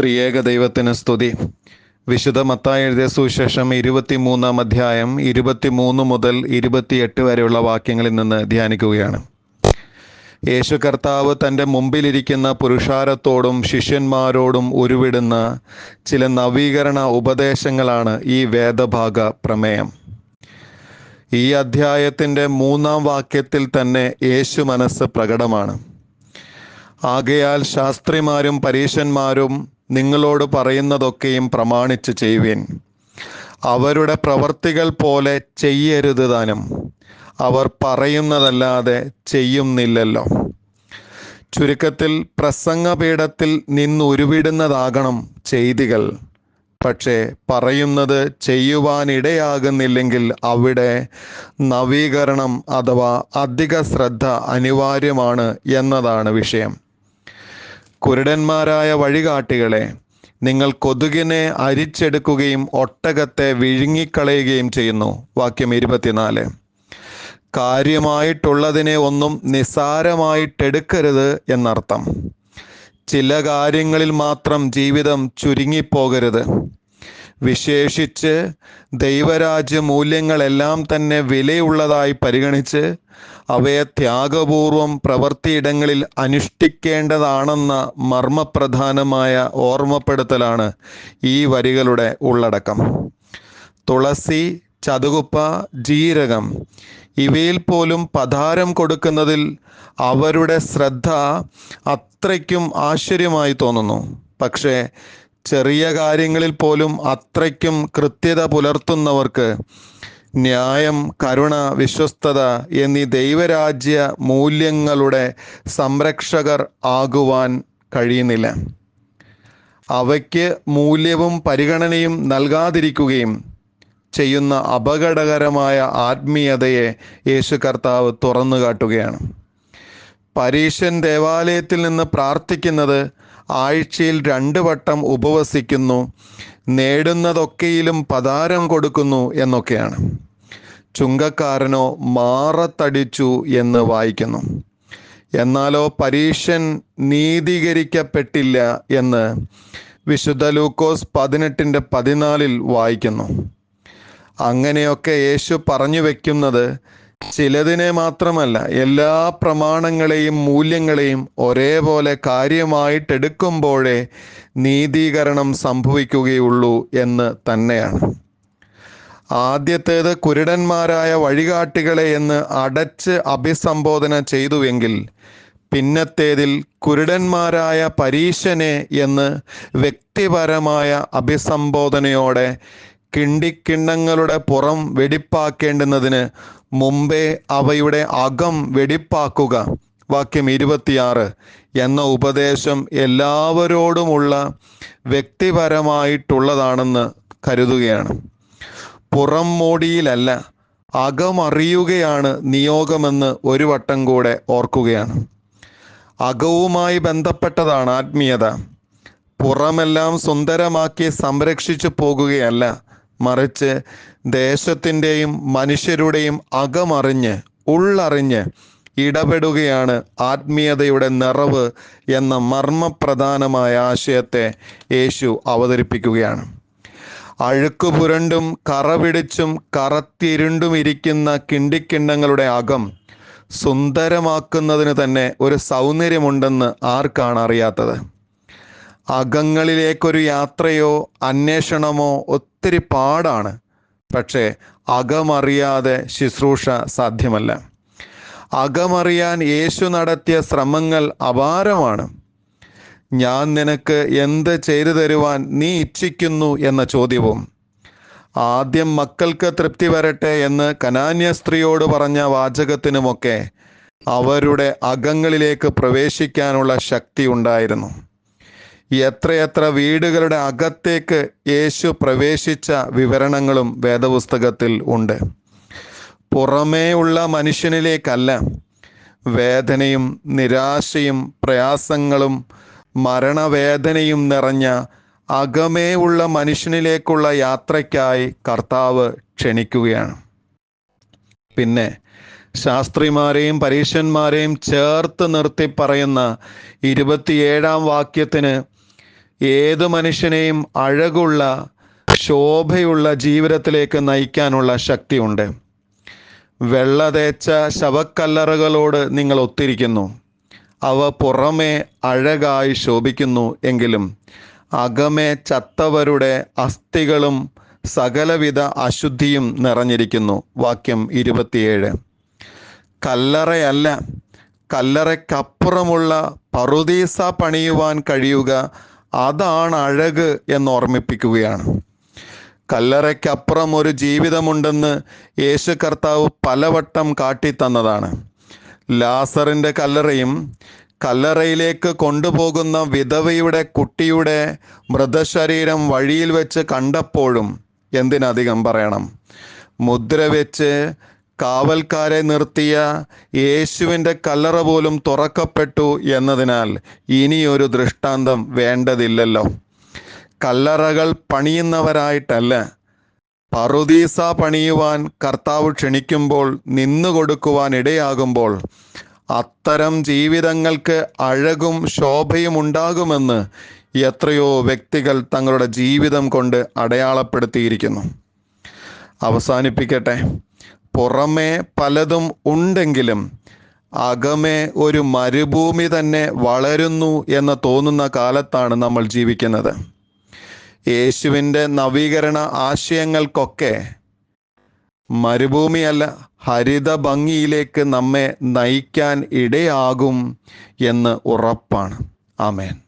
ത്രിയേക ദൈവത്തിന് സ്തുതി. വിശുദ്ധ മത്തായി എഴുതിയ സുവിശേഷം ഇരുപത്തിമൂന്നാം അധ്യായം ഇരുപത്തിമൂന്ന് മുതൽ ഇരുപത്തിയെട്ട് വരെയുള്ള വാക്യങ്ങളിൽ നിന്ന് ധ്യാനിക്കുകയാണ്. യേശു കർത്താവ് തന്റെ മുമ്പിലിരിക്കുന്ന പുരുഷാരത്തോടും ശിഷ്യന്മാരോടും ഉരുവിടുന്ന ചില നവീകരണ ഉപദേശങ്ങളാണ് ഈ വേദഭാഗ പ്രമേയം. ഈ അധ്യായത്തിന്റെ മൂന്നാം വാക്യത്തിൽ തന്നെ യേശു മനസ്സ് പ്രകടമാണ്. ആകയാൽ ശാസ്ത്രിമാരും പരീശന്മാരും നിങ്ങളോട് പറയുന്നതൊക്കെയും പ്രമാണിച്ച് ചെയ്യുവിൻ. അവരുടെ പ്രവർത്തികൾ പോലെ ചെയ്യരുത് താനും. അവർ പറയുന്നതല്ലാതെ ചെയ്യുന്നില്ലല്ലോ. ചുരുക്കത്തിൽ പ്രസംഗപീഠത്തിൽ നിന്നുരുവിടുന്നതാകണം ചെയ്തികൾ. പക്ഷേ പറയുന്നത് ചെയ്യുവാനിടയാകുന്നില്ലെങ്കിൽ അവിടെ നവീകരണം അഥവാ അധിക ശ്രദ്ധ അനിവാര്യമാണ് എന്നതാണ് വിഷയം. കുരുടന്മാരായ വഴികാട്ടികളെ നിങ്ങൾ കൊതുകിനെ അരിച്ചെടുക്കുകയും ഒട്ടകത്തെ വിഴുങ്ങിക്കളയുകയും ചെയ്യുന്നു. വാക്യം ഇരുപത്തിനാല്. കാര്യമായിട്ടുള്ളതിനെ ഒന്നും നിസ്സാരമായിട്ടെടുക്കരുത് എന്നർത്ഥം. ചില കാര്യങ്ങളിൽ മാത്രം ജീവിതം ചുരുങ്ങിപ്പോകരുത്. വിശേഷിച്ച് ദൈവരാജ്യ മൂല്യങ്ങളെല്ലാം തന്നെ വിലയുള്ളതായി പരിഗണിച്ച് അവയെ ത്യാഗപൂർവം പ്രവൃത്തിയിടങ്ങളിൽ അനുഷ്ഠിക്കേണ്ടതാണെന്ന മർമ്മപ്രധാനമായ ഓർമ്മപ്പെടുത്തലാണ് ഈ വരികളുടെ ഉള്ളടക്കം. തുളസി ചതുകുപ്പ ജീരകം ഇവയിൽ പോലും പധാരം കൊടുക്കുന്നതിൽ അവരുടെ ശ്രദ്ധ അത്രയ്ക്കും ആശ്ചര്യമായി തോന്നുന്നു. പക്ഷേ ചെറിയ കാര്യങ്ങളിൽ പോലും അത്രയ്ക്കും കൃത്യത പുലർത്തുന്നവർക്ക് ന്യായം കരുണ വിശ്വസ്തത എന്നീ ദൈവരാജ്യ മൂല്യങ്ങളുടെ സംരക്ഷകർ ആകുവാൻ കഴിയുന്നില്ല. അവയ്ക്ക് മൂല്യവും പരിഗണനയും നൽകാതിരിക്കുകയും ചെയ്യുന്ന അപകടകരമായ ആത്മീയതയെ യേശു കർത്താവ് തുറന്നു കാട്ടുകയാണ്. പരീശൻ ദേവാലയത്തിൽ നിന്ന് പ്രാർത്ഥിക്കുന്നത് ആഴ്ചയിൽ രണ്ട് വട്ടം ഉപവസിക്കുന്നു നേടുന്നതൊക്കെയിലും പതാരം കൊടുക്കുന്നു എന്നൊക്കെയാണ്. ചുങ്കക്കാരനോ മാറത്തടിച്ചു എന്ന് വായിക്കുന്നു. എന്നാലോ പരീക്ഷൻ നീതീകരിക്കപ്പെട്ടില്ല എന്ന് വിശുദ്ധ ലൂക്കോസ് പതിനെട്ടിന്റെ പതിനാലിൽ വായിക്കുന്നു. അങ്ങനെയൊക്കെ യേശു പറഞ്ഞു വെക്കുന്നത് ചിലതിനെ മാത്രമല്ല എല്ലാ പ്രമാണങ്ങളെയും മൂല്യങ്ങളെയും ഒരേപോലെ കാര്യമായിട്ടെടുക്കുമ്പോഴേ നീതീകരണം സംഭവിക്കുകയുള്ളൂ എന്ന് തന്നെയാണ്. ആദ്യത്തേത് കുരുടന്മാരായ വഴികാട്ടികളെ എന്ന് അടച്ച് അഭിസംബോധന ചെയ്തുവെങ്കിൽ പിന്നത്തേതിൽ കുരുടന്മാരായ പരീശനെ എന്ന് വ്യക്തിപരമായ അഭിസംബോധനയോടെ കിണ്ടിക്കിണ്ണങ്ങളുടെ പുറം വെടിപ്പാക്കേണ്ടുന്നതിന് മുമ്പേ അവയുടെ അകം വെടിപ്പാക്കുക. വാക്യം ഇരുപത്തിയാറ്. എന്ന ഉപദേശം എല്ലാവരോടുമുള്ള വ്യക്തിപരമായിട്ടുള്ളതാണെന്ന് കരുതുകയാണ്. പുറം മോടിയിലല്ല അകമറിയുകയാണ് നിയോഗമെന്ന് ഒരു വട്ടം കൂടെ ഓർക്കുകയാണ്. അകവുമായി ബന്ധപ്പെട്ടതാണ് ആത്മീയത. പുറമെല്ലാം സുന്ദരമാക്കി സംരക്ഷിച്ചു പോകുകയല്ല മറിച്ച് ദേശത്തിന്റെയും മനുഷ്യരുടെയും അകമറിഞ്ഞ് ഉള്ളറിഞ്ഞ് ഇടപെടുകയാണ് ആത്മീയതയുടെ നിറവ് എന്ന മർമ്മപ്രധാനമായ ആശയത്തെ യേശു അവതരിപ്പിക്കുകയാണ്. അഴുക്ക് പുരണ്ടും കറപിടിച്ചും കറത്തിരുണ്ടും ഇരിക്കുന്ന കിണ്ടിക്കിണ്ണങ്ങളുടെ അകം സുന്ദരമാക്കുന്നതിന് തന്നെ ഒരു സൗന്ദര്യമുണ്ടെന്ന് ആർക്കാണ് അറിയാത്തത്? അകങ്ങളിലേക്കൊരു യാത്രയോ അന്വേഷണമോ ഒത്തിരി പാടാണ്. പക്ഷേ അകമറിയാതെ ശുശ്രൂഷ സാധ്യമല്ല. അകമറിയാൻ യേശു നടത്തിയ ശ്രമങ്ങൾ അപാരമാണ്. ഞാൻ നിനക്ക് എന്ത് ചെയ്തു തരുവാൻ നീ ഇച്ഛിക്കുന്നു എന്ന ചോദ്യവും ആദ്യം മക്കൾക്ക് തൃപ്തി വരട്ടെ എന്ന് കനാന്യ സ്ത്രീയോട് പറഞ്ഞ വാചകത്തിനുമൊക്കെ അവരുടെ അകങ്ങളിലേക്ക് പ്രവേശിക്കാനുള്ള ശക്തി ഉണ്ടായിരുന്നു. എത്രയെത്ര വീടുകളുടെ അകത്തേക്ക് യേശു പ്രവേശിച്ച വിവരണങ്ങളും വേദപുസ്തകത്തിൽ ഉണ്ട്. പുറമേ ഉള്ള മനുഷ്യനിലേക്കല്ല വേദനയും നിരാശയും പ്രയാസങ്ങളും മരണവേദനയും നിറഞ്ഞ അകമേ ഉള്ള മനുഷ്യനിലേക്കുള്ള യാത്രയ്ക്കായി കർത്താവ് ക്ഷണിക്കുകയാണ്. പിന്നെ ശാസ്ത്രിമാരെയും പരീക്ഷന്മാരെയും ചേർത്ത് നിർത്തി പറയുന്ന ഇരുപത്തിയേഴാം വാക്യത്തിന് ഏത് മനുഷ്യനെയും അഴകുള്ള ശോഭയുള്ള ജീവിതത്തിലേക്ക് നയിക്കാനുള്ള ശക്തിയുണ്ട്. വെള്ള തേച്ച ശവക്കല്ലറകളോട് നിങ്ങൾ ഒത്തിരിക്കുന്നു. അവ പുറമേ അഴകായി ശോഭിക്കുന്നു എങ്കിലും അകമേ ചത്തവരുടെ അസ്ഥികളും സകലവിധ അശുദ്ധിയും നിറഞ്ഞിരിക്കുന്നു. വാക്യം ഇരുപത്തിയേഴ്. കല്ലറയല്ല കല്ലറയ്ക്കപ്പുറമുള്ള പറുദീസ പണിയുവാൻ കഴിയുക അതാണ് അഴക് എന്ന് ഓർമ്മിപ്പിക്കുകയാണ്. കല്ലറയ്ക്കപ്പുറം ഒരു ജീവിതമുണ്ടെന്ന് യേശു കർത്താവ് പലവട്ടം കാട്ടിത്തന്നതാണ്. ലാസറിന്റെ കല്ലറയും കല്ലറയിലേക്ക് കൊണ്ടുപോകുന്ന വിധവയുടെ കുട്ടിയുടെ മൃതശരീരം വഴിയിൽ വെച്ച് കണ്ടപ്പോഴും എന്തിനധികം പറയണം? മുദ്ര വെച്ച് കാവൽക്കാരെ നിർത്തിയ യേശുവിന്റെ കല്ലറ പോലും തുറക്കപ്പെട്ടു എന്നതിനാൽ ഇനിയൊരു ദൃഷ്ടാന്തം വേണ്ടതില്ലല്ലോ. കല്ലറകൾ പണിയുന്നവരായിട്ടല്ല പറുദീസ പണിയുവാൻ കർത്താവ് ക്ഷണിക്കുമ്പോൾ നിന്നു നിന്നുകൊടുക്കുവാൻ ഇടയാകുമ്പോൾ അത്തരം ജീവിതങ്ങൾക്ക് അഴകും ശോഭയും ഉണ്ടാകുമെന്ന് എത്രയോ വ്യക്തികൾ തങ്ങളുടെ ജീവിതം കൊണ്ട് അടയാളപ്പെടുത്തിയിരിക്കുന്നു. അവസാനിപ്പിക്കട്ടെ. പുറമേ പലതും ഉണ്ടെങ്കിലും അകമേ ഒരു മരുഭൂമി തന്നെ വളരുന്നു എന്ന് തോന്നുന്ന കാലത്താണ് നമ്മൾ ജീവിക്കുന്നത്. യേശുവിന്റെ നവീകരണ ആശയങ്ങൾക്കൊക്കെ മരുഭൂമിയല്ല ഹരിത ഭംഗിയിലേക്ക് നമ്മെ നയിക്കാൻ ഇടയാകും എന്ന് ഉറപ്പാണ്. ആമേൻ.